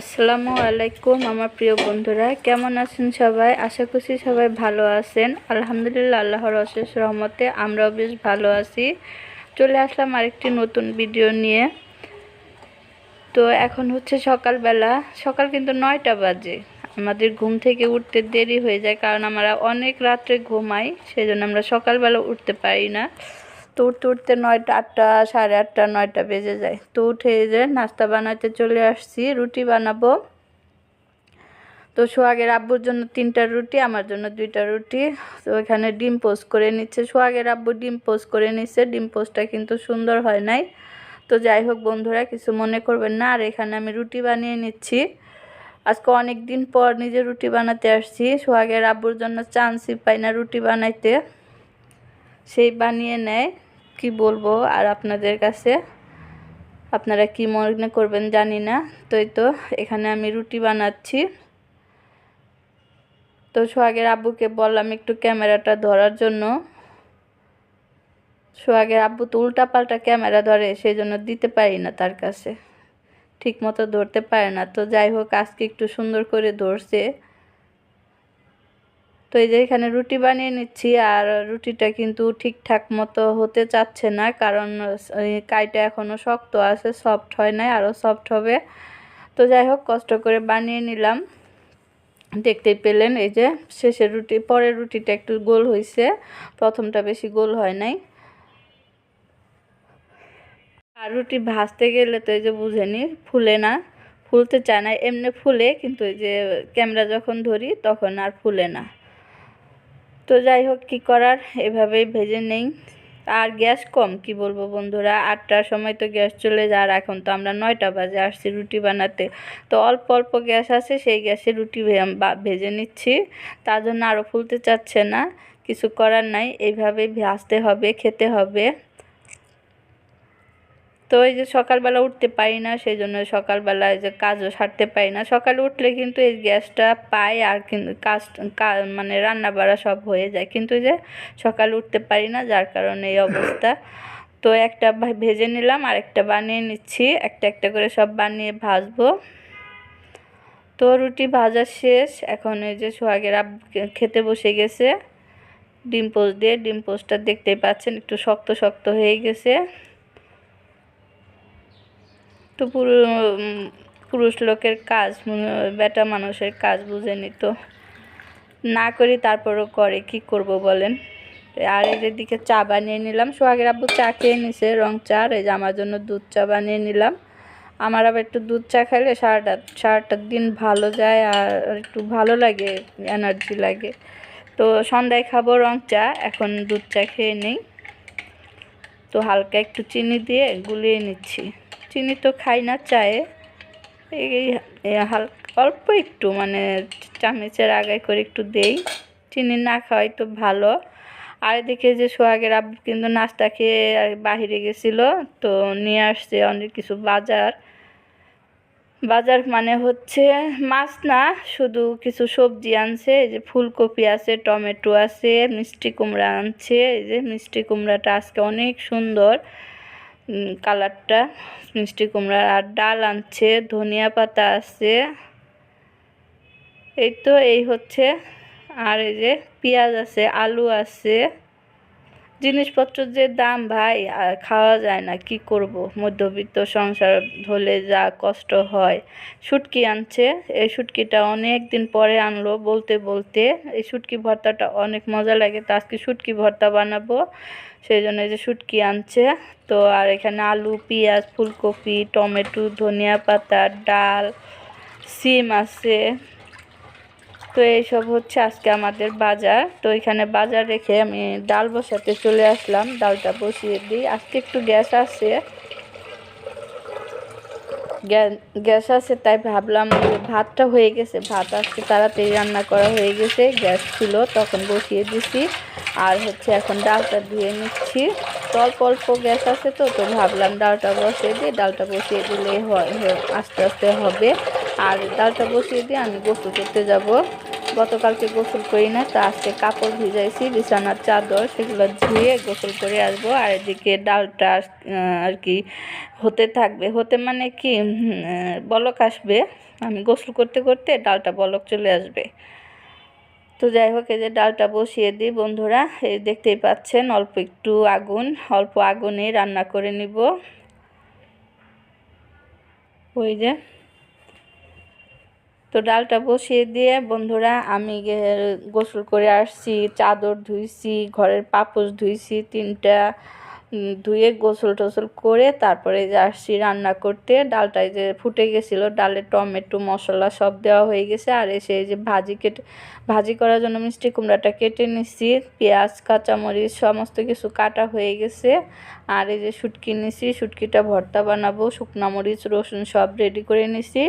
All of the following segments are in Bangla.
আসসালামু আলাইকুম আমার প্রিয় বন্ধুরা, কেমন আছেন সবাই? আশা করছি সবাই ভালো আছেন। আলহামদুলিল্লাহ, আল্লাহর অশেষ রহমতে আমরাও বেশ ভালো আছি। চলে আসলাম আরেকটি নতুন ভিডিও নিয়ে। তো এখন হচ্ছে সকালবেলা, সকাল কিন্তু নয়টা বাজে। আমাদের ঘুম থেকে উঠতে দেরি হয়ে যায়, কারণ আমরা অনেক রাত্রে ঘুমাই সেই জন্য আমরা সকালবেলা উঠতে পারি না। তো উঠতে উঠতে নয়টা আটটা, সাড়ে আটটা, নয়টা বেজে যায়। তো উঠে যে নাস্তা বানাতে চলে আসছি, রুটি বানাবো। তো সোহাগের আব্বুর জন্য তিনটা রুটি, আমার জন্য দুইটা রুটি। তো এখানে ডিম পোস্ট করে নিচ্ছে। সোহাগের আব্বু ডিম পোস্ট করে নিচ্ছে। ডিম পোস্টটা কিন্তু সুন্দর হয় নাই। তো যাই হোক বন্ধুরা, কিছু মনে করবেন না। আর এখানে আমি রুটি বানিয়ে নিচ্ছি। আজকে অনেক দিন পর নিজে রুটি বানাতে আসছি। সোহাগের আব্বুর জন্য চান্সই পাই না রুটি বানাইতে। সেই বানিয়ে নেয়। কি বলব? আর আপনাদের কাছে আপনারা কি মনে করবেন জানি না। তো এই তো এখানে আমি রুটি বানাচ্ছি। তো সোহাগের আব্বুকে বললাম একটু ক্যামেরাটা ধরার জন্য। সোহাগের আব্বু তো উল্টাপাল্টা ক্যামেরা ধরে সেই জন্য দিতে পারি না তার কাছে। ঠিক মতো ধরতে পারে না। তো যাই হোক, আজকে একটু সুন্দর করে ধরছে। তো এই যে এখানে রুটি বানিয়ে নিচ্ছি, আর রুটিটা কিন্তু ঠিকঠাক মতো হতে চাচ্ছে না, কারণ কাইটা এখনও শক্ত আছে সফট হয় নাই আরও সফট হবে। তো যাই হোক, কষ্ট করে বানিয়ে নিলাম। দেখতেই পেলেন, এই যে শেষের রুটি, পরের রুটিটা একটু গোল হয়েছে প্রথমটা বেশি গোল হয় নাই। আর রুটি ভাজতে গেলে তো এই যে বুঝেনি, ফুলে না, ফুলতে চায় না, এমনি ফুলে, কিন্তু এই যে ক্যামেরা যখন ধরি, তখন আর ফুলে না। তো যাই হোক, কী করার? এভাবেই ভেজে নেই। আর গ্যাস কম, কি বলব বন্ধুরা? আটটার সময় তো গ্যাস চলে যায়, আর এখন তো আমরা নয়টা বাজে, আসছি রুটি বানাতে। তো অল্প অল্প গ্যাস আছে, সেই গ্যাসে রুটি ভেজে নিচ্ছি। তার জন্য আরও ফুলতে চাচ্ছে না, কিছু করার নাই। এইভাবেই ভাজতে হবে, খেতে হবে। তো এই যে সকালবেলা উঠতে পারি না সেই জন্য সকালবেলা এই যে কাজও সারতে পারি না। সকালে উঠলে কিন্তু এই গ্যাসটা পাই আর কিন্তু কাজ মানে রান্না বাড়া সব হয়ে যায়। কিন্তু যে সকালে উঠতে পারি না, যার কারণে এই অবস্থা। তো একটা ভেজে নিলাম আর একটা বানিয়ে নিচ্ছি। একটা একটা করে সব বানিয়ে ভাজবো। তো রুটি ভাজা শেষ। এখন এই যে সোহাগের আব খেতে বসে গেছে। ডিম পোস্ট দিয়ে, ডিম পোস্টটা দেখতেই পাচ্ছেন, একটু শক্ত শক্ত হয়ে গেছে। তো পুরো পুরুষ লোকের কাজ বেটা মানুষের কাজ বুঝে নিত। না করি তারপরও করে, কি করব বলেন? আর এদের দিকে চা বানিয়ে নিলাম। সোহাগের আব্বু চা খেয়ে নিছে, রং চা, আর এই যে আমার জন্য দুধ চা বানিয়ে নিলাম। আমার আবার একটু দুধ চা খাইলে সারাটা সারাটার দিন ভালো যায়, আর একটু ভালো লাগে, এনার্জি লাগে। তো সন্ধ্যায় খাব রং চা, এখন দুধ চা খেয়ে নেই। তো হালকা একটু চিনি দিয়ে গুলিয়ে নিচ্ছি। চিনি তো খাই না, চায়ে। এই হালকা অল্প একটু মানে চামচের আগায় করে একটু দেই। চিনি না খাওয়াই তো ভালো। আর এদিকে যে সোহাগের আব্বু কিন্তু নাস্তা খেয়ে বাহিরে গেছিল, তো নিয়ে আসছে অনেক কিছু বাজার। বাজার মানে হচ্ছে মাছ না, শুধু কিছু সবজি আনছে, এই যে ফুলকপি আছে, টমেটো আছে, মিষ্টি কুমড়া আনছে, এই যে মিষ্টি কুমড়াটা আজকে অনেক সুন্দর। কালারটা, মিষ্টি কুমড়ার আর ডাল আনছে, ধনিয়া পাতা আছে। এই তো এই হচ্ছে। আর এই যে পেঁয়াজ আছে, আলু আছে। জিনিসপত্রের যে দাম, ভাই খাওয়া যায় না, কি করব? মধ্যবিত্ত সংসার হলে যা কষ্ট হয়। শুটকি আনছে, এই শুটকিটা অনেক দিন পরে আনলো, বলতে বলতে এই শুটকি ভর্তাটা অনেক মজা লাগে, তো আজকে শুটকি ভর্তা বানাবো। সেই জন্য যে শুটকি আনছে, তো আর এখানে আলু, পেঁয়াজ, ফুলকপি, টমেটো, ধনিয়া পাতা, ডাল, সিম আছে। তো এইসব হচ্ছে আজকে আমাদের বাজার। তো এখানে বাজার রেখে আমি ডাল বসাতে চলে আসলাম। ডালটা বসিয়ে দিই। আজকে একটু গ্যাস আছে। গ্যাস আছে তাই ভাবলাম ভাতটা হয়ে গেছে। ভাত আজকে তাড়াতাড়ি রান্না করা হয়ে গেছে। গ্যাস ছিল, তখন বসিয়ে দিছি। আর হচ্ছে এখন ডালটা ধুয়ে নিচ্ছি। অল্প অল্প গ্যাস আছে তো তো ভাবলাম ডালটা বসিয়ে দিই। ডালটা বসিয়ে দিলেই হয় আস্তে আস্তে হবে। আর ডালটা বসিয়ে দিয়ে আমি গোসল করতে যাব। গতকালকে গোসল করি না, তো আজকে কাপড় ভিজাইছি, বিছানার চাদর সেগুলো ধুয়ে গোসল করে আসব। আর এদিকে ডালটা আর কি হতে থাকবে। হতে মানে কি বলক আসবে। আমি গোসল করতে করতে ডালটা বলক চলে আসবে। তো যাই হোক, এই যে ডালটা বসিয়ে দিই বন্ধুরা, এই দেখতেই পাচ্ছেন অল্প একটু আগুন, অল্প আগুনে রান্না করে নিব। ওই যে তো ডালটা বসিয়ে দিয়ে বন্ধুরা আমি গোসল করে আসছি, চাদর ধুইছি, ঘরের পাপোশ ধুইছি, তিনটা ধুয়ে গোসল টোসল করে তারপরে যে আসছি রান্না করতে। ডালটা যে ফুটে গেছিল, ডালে টমেটো, মশলা সব দেওয়া হয়ে গেছে আর এসে যে ভাজি কেটে, ভাজি করার জন্য মিষ্টি কুমড়াটা কেটে নিচ্ছি পেঁয়াজ, কাঁচামরিচ সমস্ত কিছু কাটা হয়ে গেছে আর এই যে শুটকি নিছি, শুটকিটা ভর্তা বানাবো, শুকনা মরিচ, রসুন সব রেডি করে নিছি।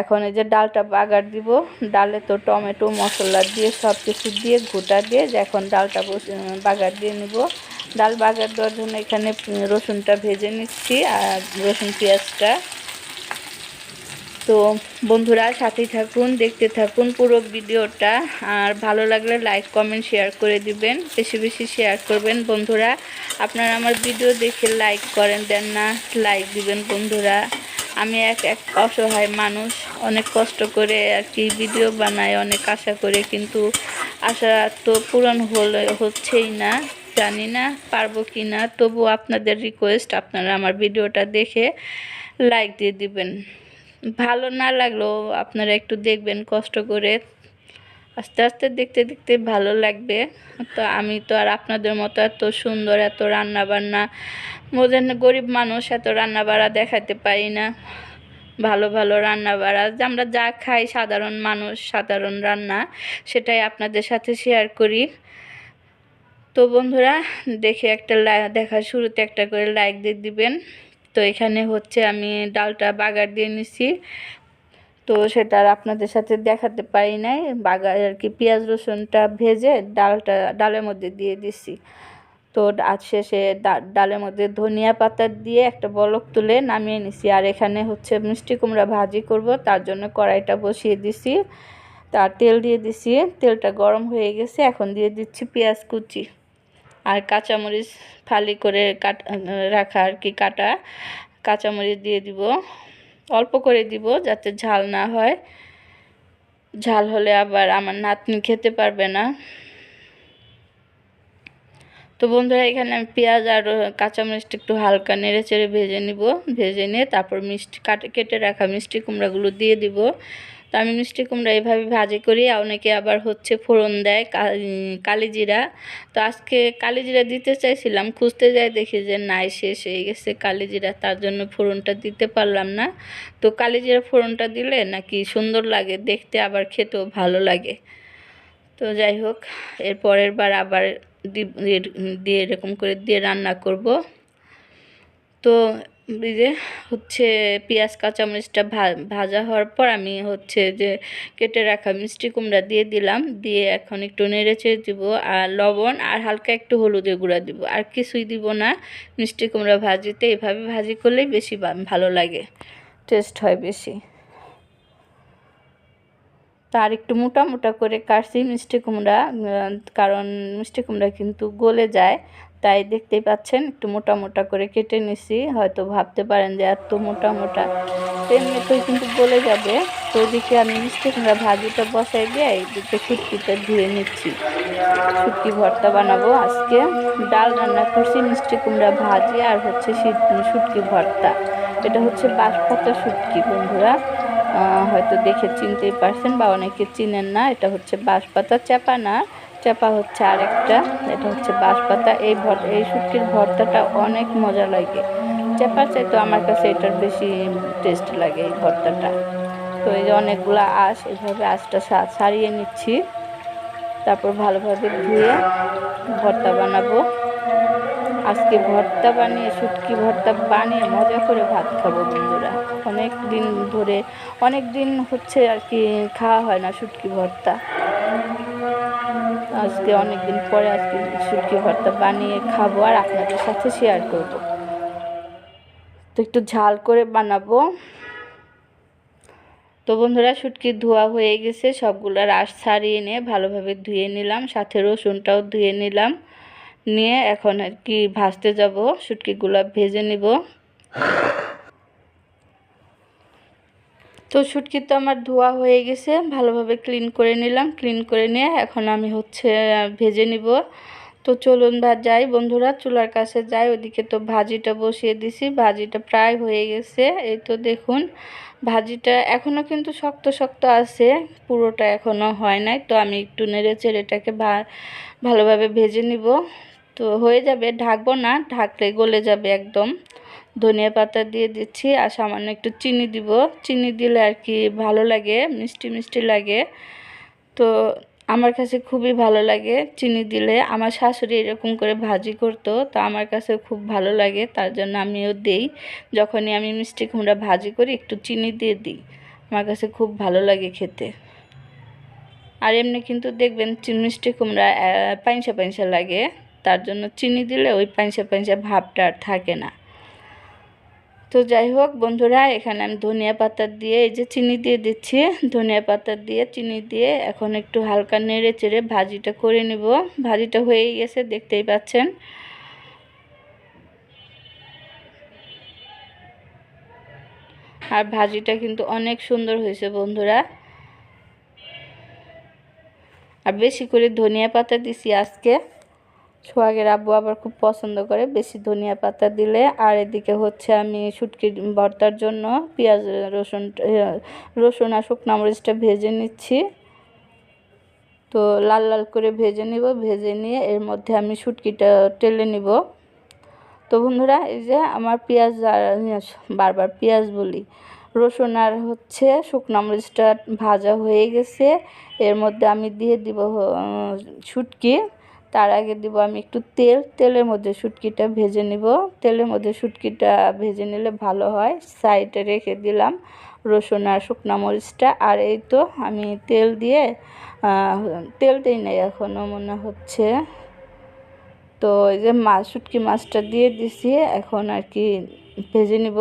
এখন এই যে ডালটা বাগার দিব। ডালে তো টমেটো, মশলা দিয়ে সব কিছু দিয়ে ঘুটা দিয়ে এখন ডালটা বাগার দিয়ে নিব। ডাল বাগার দেওয়ার জন্য এখানে রসুনটা ভেজে নিচ্ছি আর রসুন পেঁয়াজটা। তো বন্ধুরা, সাথেই থাকুন, দেখতে থাকুন পুরো ভিডিওটা। আর ভালো লাগলে লাইক, কমেন্ট, শেয়ার করে দিবেন। বেশি বেশি শেয়ার করবেন। বন্ধুরা, আপনারা আমার ভিডিও দেখে লাইক করেন দেন না, লাইক দিবেন বন্ধুরা। আমি এক এক অসহায় মানুষ, অনেক কষ্ট করে আর কি ভিডিও বানাই, অনেক আশা করে, কিন্তু আশা তো পূরণ হলে হচ্ছেই না, জানি না পারব কি না তবু আপনাদের রিকোয়েস্ট আপনারা আমার ভিডিওটা দেখে লাইক দিয়ে দিবেন। ভালো না লাগলেও আপনারা একটু দেখবেন কষ্ট করে। আস্তে আস্তে দেখতে দেখতে ভালো লাগবে। তো আমি তো আর আপনাদের মতো এত সুন্দর, এত রান্না বান্না বোঝেন গরিব মানুষ, এত রান্না বাড়া দেখাতে পারি না। ভালো ভালো রান্না বাড়া যে আমরা যা খাই সাধারণ মানুষ, সাধারণ রান্না, সেটাই আপনাদের সাথে শেয়ার করি। তো বন্ধুরা, দেখে একটা দেখার শুরুতে একটা করে লাইক দিয়ে দিবেন। তো এখানে হচ্ছে আমি ডালটা বাগার দিয়ে নিছি। তো সেটা আর আপনাদের সাথে দেখাতে পারি নাই। বাগার আর কি পেঁয়াজ রসুনটা ভেজে ডালটা, ডালের মধ্যে দিয়ে দিছি। তো আজ শেষে ডালের মধ্যে ধনিয়া পাতা দিয়ে একটা বলক তুলে নামিয়ে নিছি। আর এখানে হচ্ছে মিষ্টি কুমড়া ভাজি করব, তার জন্য কড়াইটা বসিয়ে দিছি। তার তেল দিয়ে দিছি। তেলটা গরম হয়ে গেছে, এখন দিয়ে দিচ্ছি পেঁয়াজ কুচি। আর কাঁচামরিচ ফালি করে কাট, রাখা আর কি কাটা, কাঁচামরিচ দিয়ে দিব। অল্প করে দিব যাতে ঝাল না হয়। ঝাল হলে আবার আমার নাতনি খেতে পারবে না। তো বন্ধুরা, এখানে আমি পেঁয়াজ আর কাঁচামরিচটা একটু হালকা নেড়ে চেড়ে ভেজে নিব। ভেজে নিয়ে তারপর মিষ্টি, কাটে, কেটে রাখা মিষ্টি কুমড়াগুলো দিয়ে দিব। তো আমি মিষ্টি কুমড়া এভাবে ভাজি করি অনেকে আবার হচ্ছে ফোড়ন দেয় কালিজিরা। তো আজকে কালিজিরা দিতে চাইছিলাম, খুঁজতে যাই দেখি যে নাই, শেষ হয়ে গেছে কালিজিরা, তার জন্য ফোড়নটা দিতে পারলাম না। তো কালিজিরা ফোড়নটা দিলে নাকি সুন্দর লাগে, দেখতে আবার খেতেও ভালো লাগে। তো যাই হোক এর পরের বার আবার দিয়ে এরকম করে দিয়ে রান্না করব। তো যে হচ্ছে পেঁয়াজ, কাঁচামরিচটা ভাজা হওয়ার পর আমি হচ্ছে যে কেটে রাখা মিষ্টি কুমড়া দিয়ে দিলাম। দিয়ে এখন একটু নেড়ে চেড়ে দিব আর লবণ আর হালকা একটু হলুদের গুঁড়া দিব। আর কিছুই দিব না। মিষ্টি কুমড়া ভাজিতে এভাবে ভাজি করলেই বেশি ভালো লাগে। টেস্ট হয় বেশি। তার একটু মোটা মোটা করে কাটছি মিষ্টি কুমড়া কারণ মিষ্টি কুমড়া কিন্তু গলে যায়। তাই দেখতেই পাচ্ছেন, একটু মোটা মোটা করে কেটে নিছি। হয়তো ভাবতে পারেন যে এত মোটা মোটা। এমনিতেই কিন্তু গলে যাবে। তো ওইদিকে আমি মিষ্টি কুমড়া ভাজিটা বসাই দিয়ে এইদিকে শুটকিটা ধুয়ে নিচ্ছি। শুটকি ভর্তা বানাবো আজকে। ডাল রান্না করছি মিষ্টি কুমড়া ভাজি আর হচ্ছে শুটকি ভর্তা। এটা হচ্ছে বাঁশপাতা শুটকি বন্ধুরা। হয়তো দেখে চিনতেই পারছেন বা অনেকে চিনেন না। এটা হচ্ছে বাঁশপাতা চাপা না চাপা হচ্ছে আরেকটা, এটা হচ্ছে বাঁশপাতা। এই ভর, এই শুটকির ভর্তাটা অনেক মজা লাগে। চাপা চাইতো আমার কাছে এটার বেশি টেস্ট লাগে এই ভর্তাটা। তো এই যে অনেকগুলো আঁশ এইভাবে আঁশটা সা- ছাড়িয়ে নিচ্ছি। তারপর ভালোভাবে ধুয়ে ভর্তা বানাবো। আজকে ভর্তা বানিয়ে, শুটকি ভর্তা বানিয়ে মজা করে ভাত খাব বন্ধুরা। অনেক দিন ধরে অনেক দিন হচ্ছে আর কি খাওয়া হয় না শুটকি ভর্তা। আজকে অনেকদিন পরে আজকে শুটকি ভর্তা বানিয়ে খাব আর আপনাদের সাথে শেয়ার করব। তো একটু ঝাল করে বানাবো। তো বন্ধুরা শুটকি ধোয়া হয়ে গেছে, সবগুলো রাস ছাড়িয়ে নিয়ে ভালোভাবে ধুয়ে নিলাম, সাথে রসুনটাও ধুয়ে নিলাম। নিয়ে এখন আর কি ভাজতে যাব শুটকিগুলো ভেজে নিব। তো শুটকি তো আমার ধোয়া হয়ে গেছে, ভালোভাবে ক্লিন করে নিলাম। ক্লিন করে নিয়ে এখন আমি হচ্ছে ভেজে নিব। তো চলুন বা যাই, বন্ধুরা, চুলার কাছে যাই, ওদিকে তো ভাজিটা বসিয়ে দিছি, ভাজিটা প্রায় হয়ে গেছে। এই তো দেখুন, ভাজিটা এখনও কিন্তু শক্ত শক্ত আছে, পুরোটা এখনও হয় নাই। তো আমি একটু নেড়ে চেড়ে এটাকে ভালোভাবে ভেজে নিব। তো হয়ে যাবে, ঢাকবো না, ঢাকলে গলে যাবে একদম। ধনিয়া পাতা দিয়ে দিচ্ছি আর সামান্য একটু চিনি দিব। চিনি দিলে আর কি ভালো লাগে, মিষ্টি মিষ্টি লাগে। তো আমার কাছে খুবই ভালো লাগে চিনি দিলে। আমার শাশুড়ি এরকম করে ভাজি করতো, তো আমার কাছে খুব ভালো লাগে, তার জন্য আমিও দেই। যখনই আমি মিষ্টি কুমড়া ভাজি করি, একটু চিনি দিয়ে দিই। আমার কাছে খুব ভালো লাগে খেতে। আর এমনি কিন্তু দেখবেন মিষ্টি কুমড়া পাইসা পাইসা লাগে। তার জন্য চিনি দিলে ওই পাইসা পাইসা ভাবটা আর থাকে না। তো যাই হোক, বন্ধুরা, এখানে আমি ধনিয়া পাতা দিয়ে, এই যে চিনি দিয়ে দিচ্ছি। ধনিয়া পাতা দিয়ে, চিনি দিয়ে এখন একটু হালকা নেড়ে চেড়ে ভাজিটা করে নিব। ভাজিটা হয়ে গেছে, দেখতেই পাচ্ছেন। আর ভাজিটা কিন্তু অনেক সুন্দর হয়েছে, বন্ধুরা। আর বেশি করে ধনিয়া পাতা দিছি আজকে। সোহাগের আব্বু আবার খুব পছন্দ করে, বেশি ধনিয়া পাতা দিলে। আর এদিকে হচ্ছে আমি শুটকি ভর্তার জন্য পেঁয়াজ, রসুন রসুন আর শুকনা মরিচটা ভেজে নিচ্ছি। তো লাল লাল করে ভেজে নিব, ভেজে নিয়ে এর মধ্যে আমি শুটকিটা টেলে নিব। তো বন্ধুরা, এই যে আমার পেঁয়াজ বারবার পেঁয়াজ বলি, রসুন আর হচ্ছে শুকনো মরিচটা ভাজা হয়ে গেছে। এর মধ্যে আমি দিয়ে দিব শুটকি। তার আগে দিব আমি একটু তেল, তেলের মধ্যে শুটকিটা ভেজে নিব। তেলের মধ্যে শুটকিটা ভেজে নিলে ভালো হয়। সাইডে রেখে দিলাম রসুন আর শুকনা মরিচটা। আর এই তো আমি তেল দিয়ে তেল দিই নাই এখনও মনে হচ্ছে। তো এই যে মাছ শুটকি মাছটা দিয়ে দিছি, এখন আর কি ভেজে নিব।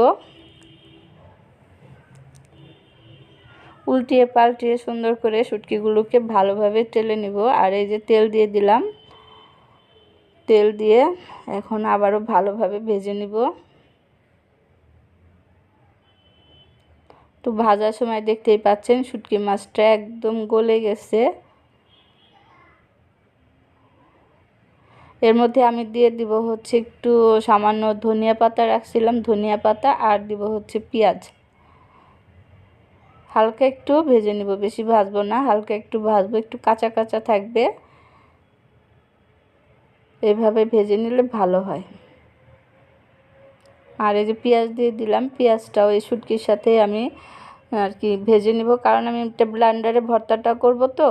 উল্টিয়ে পাল্টিয়ে সুন্দর করে শুটকিগুলোকে ভালোভাবে তেলে নিব। আর এই যে তেল দিয়ে দিলাম তেল দিয়ে এখন আবারও ভালোভাবে ভেজে নিব। তো ভাজার সময় দেখতেই পাচ্ছেন শুটকি মাছটা একদম গলে গেছে। এর মধ্যে আমি দিয়ে দিব হচ্ছে একটু সামান্য ধনিয়া পাতা রাখছিলাম, ধনিয়া পাতা আর দিব হচ্ছে পেঁয়াজ। হালকা একটু ভেজে নিব, বেশি ভাজবো না, হালকা একটু ভাজবো, একটু কাঁচা কাঁচা থাকবে। এভাবে ভেজে নিলে ভালো হয়। আর এই যে পেঁয়াজ দিয়ে দিলাম, পেঁয়াজটাও এই শুটকির সাথে আমি, আর কি, ভেজে নিব। কারণ আমি একটা ব্লান্ডারে ভর্তাটা করব তো,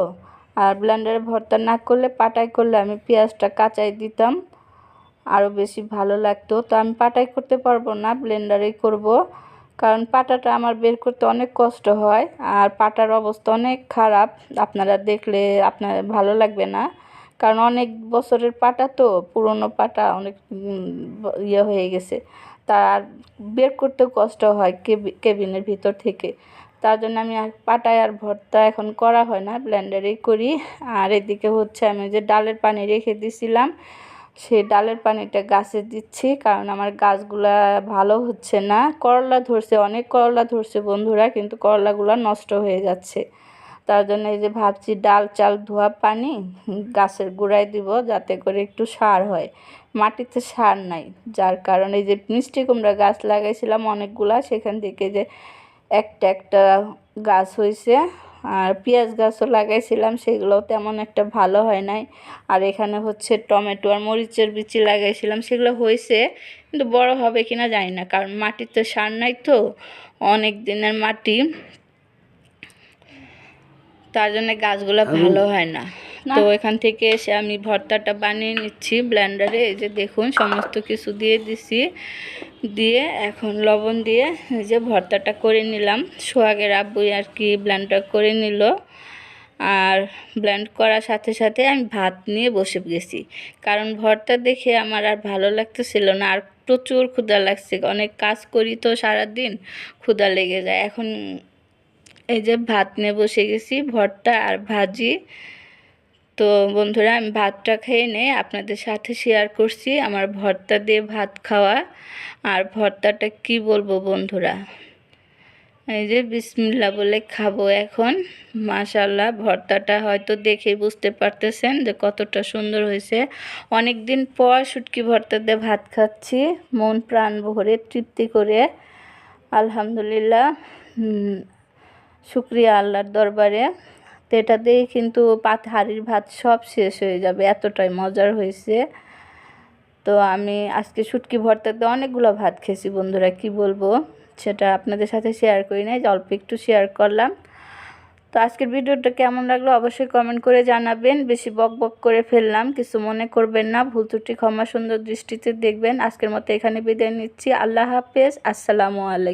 আর ব্লান্ডারে ভর্তা না করলে পাটাই করলে আমি পেঁয়াজটা কাঁচাই দিতাম, আরও বেশি ভালো লাগতো। তো আমি পাটাই করতে পারব না, ব্লেন্ডারেই করব। কারণ পাটাটা আমার বের করতে অনেক কষ্ট হয়, আর পাটার অবস্থা অনেক খারাপ। আপনারা দেখলে আপনার ভালো লাগবে না। কারণ অনেক বছরের পাটা তো, পুরনো পাটা অনেক ইয়ে হয়ে গেছে। তার বের করতেও কষ্ট হয় কেবিনের ভিতর থেকে। তার জন্য আমি আর পাটায় আর ভর্তা এখন করা হয় না ব্লেন্ডারেই করি। আর এদিকে হচ্ছে আমি যে ডালের পানি রেখে দিছিলাম, সে ডালের পানিটা গাছে দিচ্ছি, কারণ আমার গাছগুলা ভালো হচ্ছে না। করলা ধরছে, অনেক করলা ধরছে বন্ধুরা, কিন্তু করলাগুলো নষ্ট হয়ে যাচ্ছে। তার জন্য এই যে ভাবছি ডাল, চাল, ধোয়া, পানি গাছের গোড়ায় দিব যাতে করে একটু সার হয়। মাটিতে সার নাই, যার কারণে যে মিষ্টি কুমড়া গাছ লাগাইছিলাম অনেকগুলা, সেখান থেকে যে একটা একটা গাছ হয়েছে আর পেঁয়াজ গাছও লাগাইছিলাম সেগুলো তেমন একটা ভালো হয় নাই। আর এখানে হচ্ছে টমেটো আর মরিচের বিচি লাগাইছিলাম, সেগুলো হয়েছে কিন্তু বড় হবে কিনা জানি না, কারণ মাটিতে সার নাই তো। অনেক দিনের মাটি তার জন্য গাছগুলো ভালো হয় না। তো এখান থেকে এসে আমি ভর্তাটা বানিয়ে নিচ্ছি ব্লেন্ডারে এই যে দেখুন সমস্ত কিছু দিয়ে দিছি। দিয়ে এখন লবণ দিয়ে এই যে ভর্তাটা করে নিলাম। সোহাগের আব্বুই আর কি ব্লেন্ডার করে নিল। আর ব্লেন্ড করার সাথে সাথে আমি ভাত নিয়ে বসে গেছি। কারণ ভর্তা দেখে আমার আর ভালো লাগতেছিল না আর প্রচুর ক্ষুধা লাগছে। অনেক কাজ করি তো সারাদিন ক্ষুধা লেগে যায়। এখন এই যে ভাত নিয়ে বসে গেছি ভর্তা আর ভাজি। তো বন্ধুরা আমি ভাতটা খেয়ে নেই আপনাদের সাথে শেয়ার করছি আমার ভর্তা দিয়ে ভাত খাওয়া। আর ভর্তাটা কি বলব বন্ধুরা? এই যে বিসমিল্লা বলে খাব এখন। মাশাল্লাহ ভর্তাটা হয়তো দেখেই বুঝতে পারতেছেন যে কতটা সুন্দর হয়েছে। অনেক দিন পর শুটকি ভর্তা দিয়ে ভাত খাচ্ছি। মন প্রাণ ভরে তৃপ্তি করে। আলহামদুলিল্লাহ। হুম, শুক্রিয়া আল্লাহর দরবারে। তো এটাতেই কিন্তু পাত হাঁড়ির ভাত সব শেষ হয়ে যাবে। এতটাই মজার হয়েছে। তো আমি আজকে শুটকি ভর্তাতে অনেকগুলো ভাত খেয়েছি বন্ধুরা, কি বলব? সেটা আপনাদের সাথে শেয়ার করি নাই, অল্প একটু শেয়ার করলাম। তো আজকের ভিডিওটা কেমন লাগল অবশ্যই কমেন্ট করে জানাবেন। বেশি বক বক করে ফেললাম, কিছু মনে করবেন না। ভুল ত্রুটি, ক্ষমা সুন্দর দৃষ্টিতে দেখবেন। আজকের মতো এখানে বিদায় নিচ্ছি। আল্লাহ হাফেজ। আসসালামু আলাইকুম।